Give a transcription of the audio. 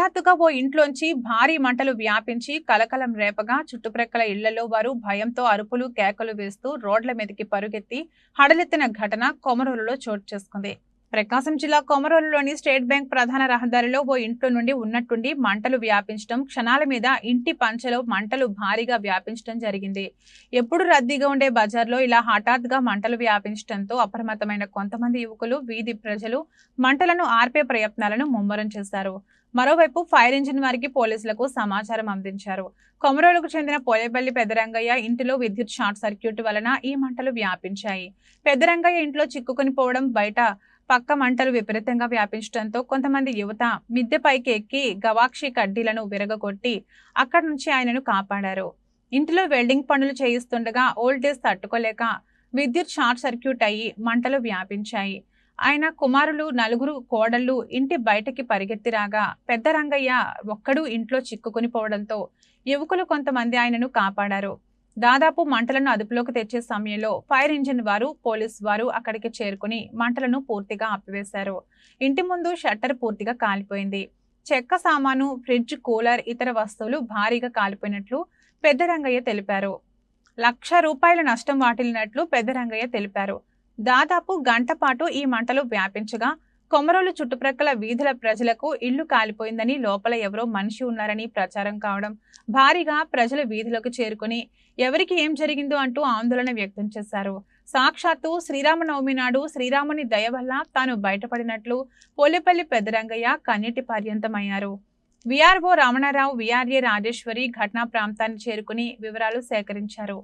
హఠాత్తుగా ఓ ఇంట్లోంచి భారీ మంటలు వ్యాపించి కలకలం రేపగా చుట్టుప్రక్కల ఇళ్ళలో వారు భయంతో అరుపులు కేకలు వేస్తూ రోడ్ల మీదకి పరుగెత్తి హడలెత్తిన ఘటన కొమరోలులో చోటు చేసుకుంది. ప్రకాశం జిల్లా కొమరోలులోని స్టేట్ బ్యాంక్ ప్రధాన రహదారిలో ఓ ఇంట్లో నుండి ఉన్నట్టుండి మంటలు వ్యాపించడం క్షణాల మీద ఇంటి పంచలో మంటలు భారీగా వ్యాపించడం జరిగింది. ఎప్పుడు రద్దీగా ఉండే బజార్లో ఇలా హఠాత్గా మంటలు వ్యాపించడంతో అప్రమత్తమైన కొంతమంది యువకులు వీధి ప్రజలు మంటలను ఆర్పే ప్రయత్నాలను ముమ్మరం చేశారు. మరోవైపు ఫైర్ ఇంజిన్ వారికి పోలీసులకు సమాచారం అందించారు. కొమరోలకు చెందిన పోలేపల్లి పెద్దరంగయ్య ఇంటిలో విద్యుత్ షార్ట్ సర్క్యూట్ వలన ఈ మంటలు వ్యాపించాయి. పెద్దరంగయ్య ఇంట్లో చిక్కుకొని పోవడం బయట పక్క మంటలు విపరీతంగా వ్యాపించడంతో కొంతమంది యువత మిద్దె పైకి ఎక్కి గవాక్షి కడ్డీలను విరగగొట్టి అక్కడి నుంచి ఆయనను కాపాడారు. ఇంటిలో వెల్డింగ్ పనులు చేయిస్తుండగా ఓల్టేజ్ తట్టుకోలేక విద్యుత్ షార్ట్ సర్క్యూట్ అయ్యి మంటలు వ్యాపించాయి. ఆయన కుమారులు నలుగురు కోడళ్ళు ఇంటి బయటకి పరిగెత్తి రాగా పెద్ద రంగయ్య ఒక్కడూ ఇంట్లో చిక్కుకుని పోవడంతో యువకులు కొంతమంది ఆయనను కాపాడారు. దాదాపు మంటలను అదుపులోకి తెచ్చే సమయంలో ఫైర్ ఇంజిన్ వారు పోలీస్ వారు అక్కడికి చేరుకుని మంటలను పూర్తిగా ఆపివేశారు. ఇంటి ముందు షట్టర్ పూర్తిగా కాలిపోయింది. చెక్క సామాను ఫ్రిడ్జ్ కూలర్ ఇతర వస్తువులు భారీగా కాలిపోయినట్లు పెద్ద రంగయ్య తెలిపారు. లక్ష రూపాయల నష్టం వాటిల్లినట్లు పెద్ద రంగయ్య తెలిపారు. దాదాపు గంట పాటు ఈ మంటలు వ్యాపించగా కొమరోలు చుట్టుప్రక్కల వీధుల ప్రజలకు ఇల్లు కాలిపోయిందని లోపల ఎవరో మనిషి ఉన్నారని ప్రచారం కావడం భారీగా ప్రజలు వీధులకు చేరుకుని ఎవరికి ఏం జరిగిందో అంటూ ఆందోళన వ్యక్తం చేశారు. సాక్షాత్తు శ్రీరామనవమి నాడు శ్రీరాముని దయ వల్ల తాను బయటపడినట్లు పోలేపల్లి పెద్దరంగయ్య కన్నీటి పర్యంతమయ్యారు. విఆర్ఓ రమణారావు విఆర్ఏ రాజేశ్వరి ఘటనా ప్రాంతాన్ని చేరుకుని వివరాలు సేకరించారు.